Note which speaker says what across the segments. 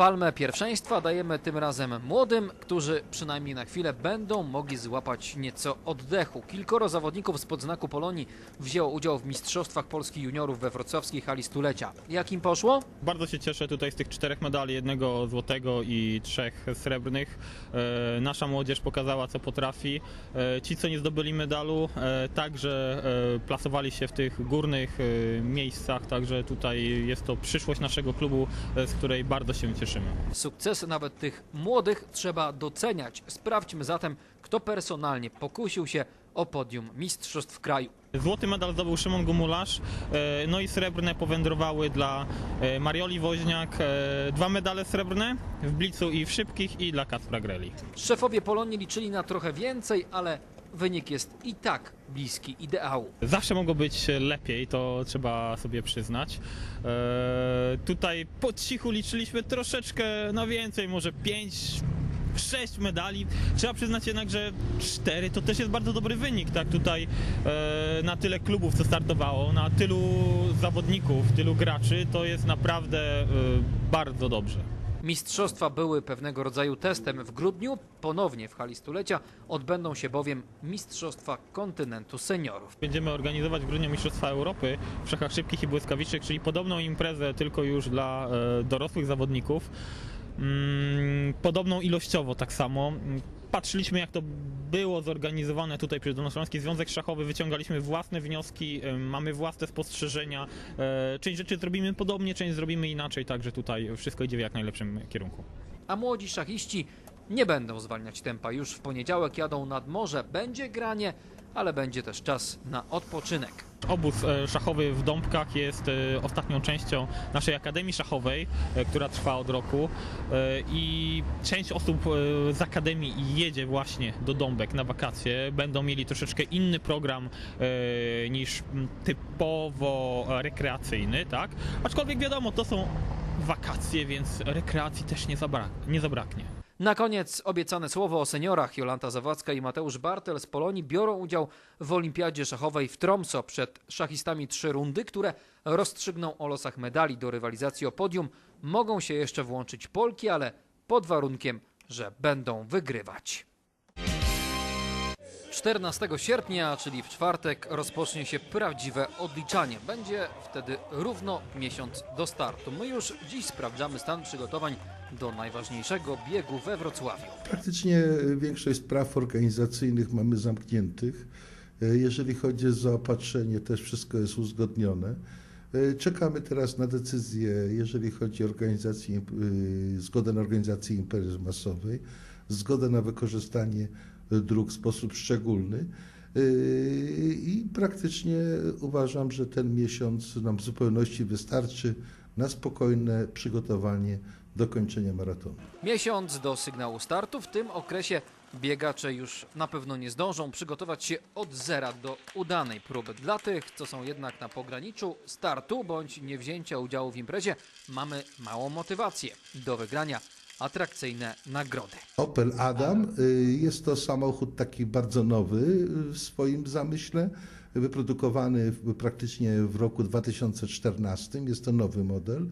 Speaker 1: Palmę pierwszeństwa dajemy tym razem młodym, którzy przynajmniej na chwilę będą mogli złapać nieco oddechu. Kilkoro zawodników z podznaku Polonii wzięło udział w Mistrzostwach Polski Juniorów we wrocławskiej hali stulecia. Jak im poszło?
Speaker 2: Bardzo się cieszę tutaj z tych czterech medali, jednego złotego i trzech srebrnych. E, nasza młodzież pokazała, co potrafi. E, ci, co nie zdobyli medalu, e, także plasowali się w tych górnych miejscach, także tutaj jest to przyszłość naszego klubu, z której bardzo się cieszymy.
Speaker 1: Sukcesy nawet tych młodych trzeba doceniać. Sprawdźmy zatem, kto personalnie pokusił się o podium Mistrzostw Kraju.
Speaker 2: Złoty medal zdobył Szymon Gumularz, e, no i srebrne powędrowały dla e, Marioli Woźniak. E, Dwa medale srebrne w blicu i w szybkich i dla Kacpra Greli.
Speaker 1: Szefowie Polonii liczyli na trochę więcej, ale wynik jest i tak bliski ideału.
Speaker 2: Zawsze mogło być lepiej, to trzeba sobie przyznać. E, tutaj po cichu liczyliśmy troszeczkę na więcej, może 5, 6 medali. Trzeba przyznać jednak, że 4 to też jest bardzo dobry wynik. Tak tutaj e, na tyle klubów, co startowało, na tylu zawodników, tylu graczy, to jest naprawdę e, bardzo dobrze.
Speaker 1: Mistrzostwa były pewnego rodzaju testem. W grudniu, ponownie w hali stulecia, odbędą się bowiem Mistrzostwa Kontynentu Seniorów.
Speaker 2: Będziemy organizować w grudniu Mistrzostwa Europy w szachach szybkich i błyskawicznych, czyli podobną imprezę tylko już dla e, dorosłych zawodników. Mm, podobną ilościowo tak samo. Patrzyliśmy jak to było zorganizowane tutaj przez Dolnośląski Związek Szachowy, wyciągaliśmy własne wnioski, mamy własne spostrzeżenia. E, Część rzeczy zrobimy podobnie, część zrobimy inaczej, także tutaj wszystko idzie w jak najlepszym kierunku.
Speaker 1: A młodzi szachiści nie będą zwalniać tempa. Już w poniedziałek jadą nad morze. Będzie granie, ale będzie też czas na odpoczynek.
Speaker 2: Obóz e, szachowy w Dąbkach jest e, ostatnią częścią naszej Akademii Szachowej, e, która trwa od roku i część osób z Akademii jedzie właśnie do Dąbek na wakacje. Będą mieli troszeczkę inny program niż typowo rekreacyjny, tak? Aczkolwiek wiadomo, to są wakacje, więc rekreacji też nie, zabrak nie zabraknie.
Speaker 1: Na koniec obiecane słowo o seniorach. Jolanta Zawadzka i Mateusz Bartel z Polonii biorą udział w Olimpiadzie Szachowej w Tromso przed szachistami trzy rundy, które rozstrzygną o losach medali do rywalizacji o podium. Mogą się jeszcze włączyć Polki, ale pod warunkiem, że będą wygrywać. 14 sierpnia, czyli w czwartek, rozpocznie się prawdziwe odliczanie. Będzie wtedy równo miesiąc do startu. My już dziś sprawdzamy stan przygotowań do najważniejszego biegu we Wrocławiu.
Speaker 3: Praktycznie większość spraw organizacyjnych mamy zamkniętych. Jeżeli chodzi o zaopatrzenie, też wszystko jest uzgodnione. Czekamy teraz na decyzję, jeżeli chodzi o organizację, zgodę na organizację imprezy masowej, zgodę na wykorzystanie dróg w sposób szczególny. I praktycznie uważam, że ten miesiąc nam w zupełności wystarczy na spokojne przygotowanie do kończenia maratonu.
Speaker 1: Miesiąc do sygnału startu. W tym okresie biegacze już na pewno nie zdążą przygotować się od zera do udanej próby. Dla tych, co są jednak na pograniczu startu bądź niewzięcia udziału w imprezie, mamy małą motywację do wygrania atrakcyjne nagrody.
Speaker 3: Opel Adam y, jest to samochód taki bardzo nowy w swoim zamyśle, wyprodukowany praktycznie w roku 2014. Jest to nowy model.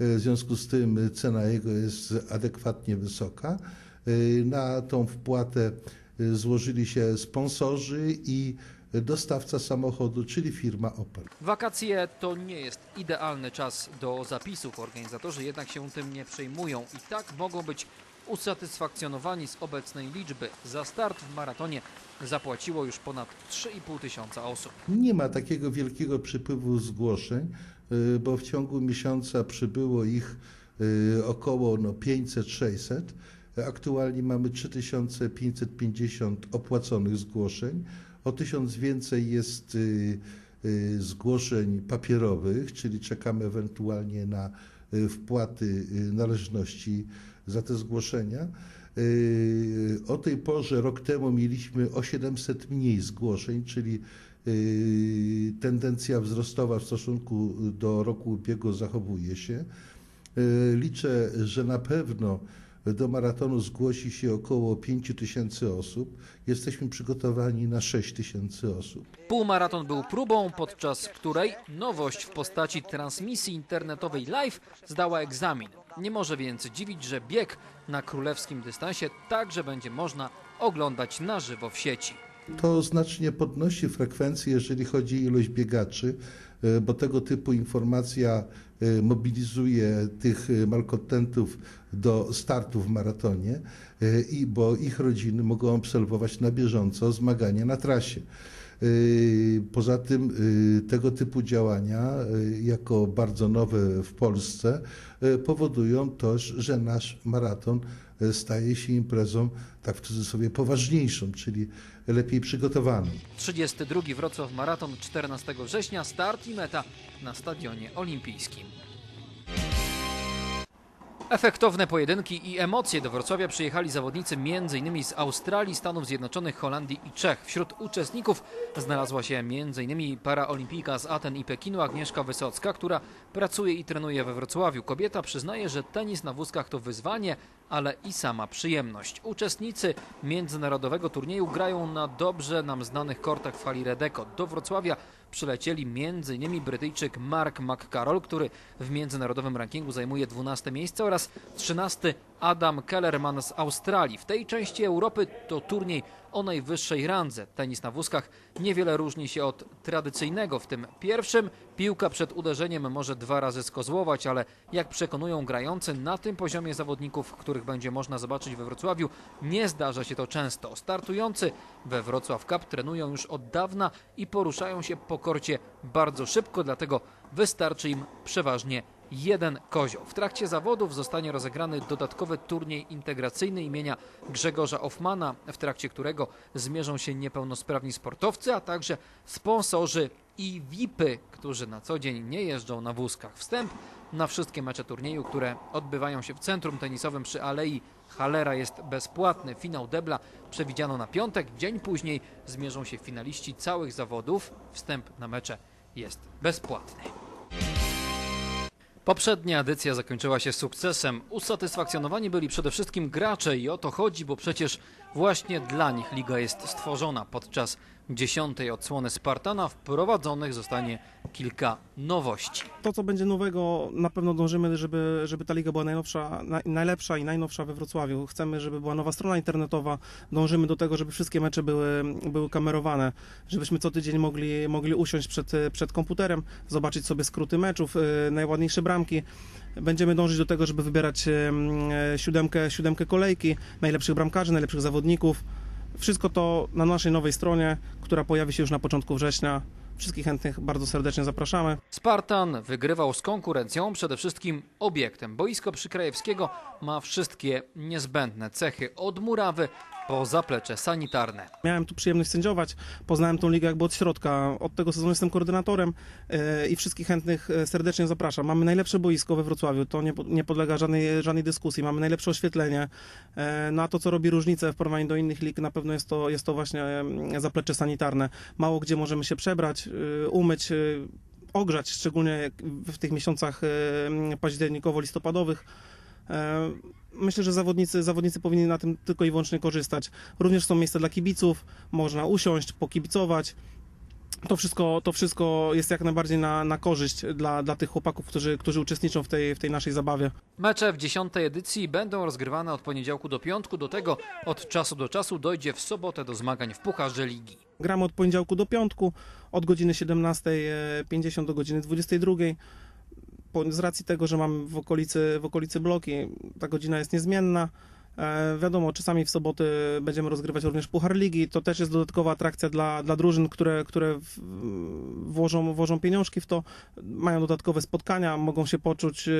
Speaker 3: Y, W związku z tym cena jego jest adekwatnie wysoka. Y, Na tą wpłatę y, złożyli się sponsorzy i dostawca samochodu, czyli firma Opel.
Speaker 1: Wakacje to nie jest idealny czas do zapisów. Organizatorzy jednak się tym nie przejmują i tak mogą być usatysfakcjonowani z obecnej liczby. Za start w maratonie zapłaciło już ponad 3,5 tysiąca osób.
Speaker 3: Nie ma takiego wielkiego przypływu zgłoszeń, y, bo w ciągu miesiąca przybyło ich y, około no, 500-600. Aktualnie mamy 3550 opłaconych zgłoszeń. O tysiąc więcej jest y, zgłoszeń papierowych, czyli czekamy ewentualnie na wpłaty należności za te zgłoszenia. Y, O tej porze, rok temu, mieliśmy o 700 mniej zgłoszeń, czyli y, tendencja wzrostowa w stosunku do roku ubiegłego zachowuje się. Y, Liczę, że na pewno Do maratonu zgłosi się około 5 tysięcy osób. Jesteśmy przygotowani na 6 tysięcy osób.
Speaker 1: Półmaraton był próbą, podczas której nowość w postaci transmisji internetowej live zdała egzamin. Nie może więc dziwić, że bieg na królewskim dystansie także będzie można oglądać na żywo w sieci.
Speaker 3: To znacznie podnosi frekwencję, jeżeli chodzi o ilość biegaczy, e, bo tego typu informacja e, mobilizuje tych e, malkontentów do startu w maratonie i bo ich rodziny mogą obserwować na bieżąco zmagania na trasie. Poza tym tego typu działania, jako bardzo nowe w Polsce, powodują też, że nasz maraton staje się imprezą, tak w cudzysłowie, poważniejszą, czyli lepiej przygotowaną.
Speaker 1: 32 Wrocław Maraton 14 września, start i meta na Stadionie Olimpijskim. Efektowne pojedynki i emocje do Wrocławia przyjechali zawodnicy m.in. z Australii, Stanów Zjednoczonych, Holandii i Czech. Wśród uczestników znalazła się m.in. paraolimpijka z Aten i Pekinu Agnieszka Wysocka, która pracuje i trenuje we Wrocławiu. Kobieta przyznaje, że tenis na wózkach to wyzwanie, ale i sama przyjemność. Uczestnicy międzynarodowego turnieju grają na dobrze nam znanych kortach w hali Redeko. Do Wrocławia przylecieli m.in. Brytyjczyk Mark McCarroll, który w międzynarodowym rankingu zajmuje 12 miejsce oraz 13 Adam Kellerman z Australii. W tej części Europy to turniej o najwyższej randze. Tenis na wózkach niewiele różni się od tradycyjnego. W tym pierwszym piłka przed uderzeniem może dwa razy skozłować, ale jak przekonują grający na tym poziomie zawodników, których będzie można zobaczyć we Wrocławiu, nie zdarza się to często. Startujący we Wrocław Cup trenują już od dawna i poruszają się po korcie bardzo szybko, dlatego wystarczy im przeważnie jeden kozioł. W trakcie zawodów zostanie rozegrany dodatkowy turniej integracyjny imienia Grzegorza Hoffmana, w trakcie którego zmierzą się niepełnosprawni sportowcy, a także sponsorzy i VIPy, którzy na co dzień nie jeżdżą na wózkach. Wstęp na wszystkie mecze turnieju, które odbywają się w centrum tenisowym przy Alei Halera jest bezpłatny. Finał debla przewidziano na piątek. Dzień później zmierzą się finaliści całych zawodów. Wstęp na mecze jest bezpłatny. Poprzednia edycja zakończyła się sukcesem. Usatysfakcjonowani byli przede wszystkim gracze i o to chodzi, bo przecież właśnie dla nich liga jest stworzona. Podczas dziesiątej odsłony Spartana wprowadzonych zostanie kilka nowości.
Speaker 4: to, co będzie nowego, na pewno dążymy, żeby, żeby ta liga była najnowsza, na, najlepsza i najnowsza we Wrocławiu. Chcemy, żeby była nowa strona internetowa. Dążymy do tego, żeby wszystkie mecze były, były kamerowane, żebyśmy co tydzień mogli, mogli usiąść przed, przed komputerem, zobaczyć sobie skróty meczów, y, najładniejsze bramki. Będziemy dążyć do tego, żeby wybierać y, siódemkę, siódemkę kolejki, najlepszych bramkarzy, najlepszych zawodników. Wszystko to na naszej nowej stronie, która pojawi się już na początku września. Wszystkich chętnych bardzo serdecznie zapraszamy.
Speaker 1: Spartan wygrywał z konkurencją przede wszystkim obiektem. Boisko Przykrajewskiego ma wszystkie niezbędne cechy od murawy po zaplecze sanitarne.
Speaker 4: Miałem tu przyjemność sędziować, poznałem tą ligę jakby od środka. Od tego sezonu jestem koordynatorem e, i wszystkich chętnych e, serdecznie zapraszam. Mamy najlepsze boisko we Wrocławiu, to nie, nie podlega żadnej, żadnej dyskusji. Mamy najlepsze oświetlenie. E, No a to, co robi różnicę w porównaniu do innych lig, na pewno jest to, jest to właśnie zaplecze sanitarne. Mało gdzie możemy się przebrać, umyć, ogrzać, szczególnie w tych miesiącach październikowo-listopadowych. E, Myślę, że zawodnicy, zawodnicy powinni na tym tylko i wyłącznie korzystać. Również są miejsca dla kibiców, można usiąść, pokibicować. To wszystko, to wszystko jest jak najbardziej na, na korzyść dla, dla tych chłopaków, którzy, którzy uczestniczą w tej, w tej naszej zabawie.
Speaker 1: Mecze w dziesiątej edycji będą rozgrywane od poniedziałku do piątku. Do tego od czasu do czasu dojdzie w sobotę do zmagań w Pucharze Ligi.
Speaker 4: Gramy od poniedziałku do piątku, od godziny 17.50 do godziny 22.00. Z racji tego, że mamy w okolicy, w okolicy bloki, ta godzina jest niezmienna. E, wiadomo, czasami w soboty będziemy rozgrywać również Puchar Ligi. To też jest dodatkowa atrakcja dla, dla drużyn, które, które włożą, włożą pieniążki w to. Mają dodatkowe spotkania, mogą się poczuć e,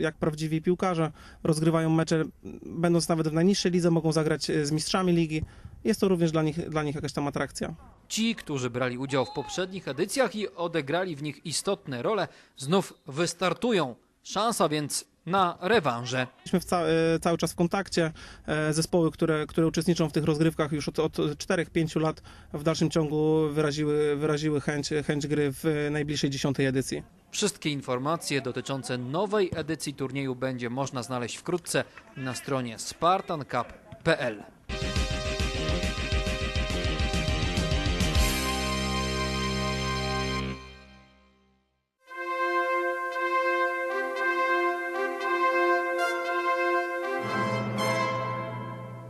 Speaker 4: jak prawdziwi piłkarze. Rozgrywają mecze, będąc nawet w najniższej lidze, mogą zagrać e, z mistrzami ligi. Jest to również dla nich, dla nich jakaś tam atrakcja.
Speaker 1: Ci, którzy brali udział w poprzednich edycjach i odegrali w nich istotne role, znów wystartują. Szansa więc na rewanże.
Speaker 4: Jesteśmy ca- e, cały czas w kontakcie. E, Zespoły, które, które uczestniczą w tych rozgrywkach już od, od 4-5 lat w dalszym ciągu wyraziły, wyraziły chęć, chęć gry w najbliższej dziesiątej edycji.
Speaker 1: Wszystkie informacje dotyczące nowej edycji turnieju będzie można znaleźć wkrótce na stronie spartancup.pl.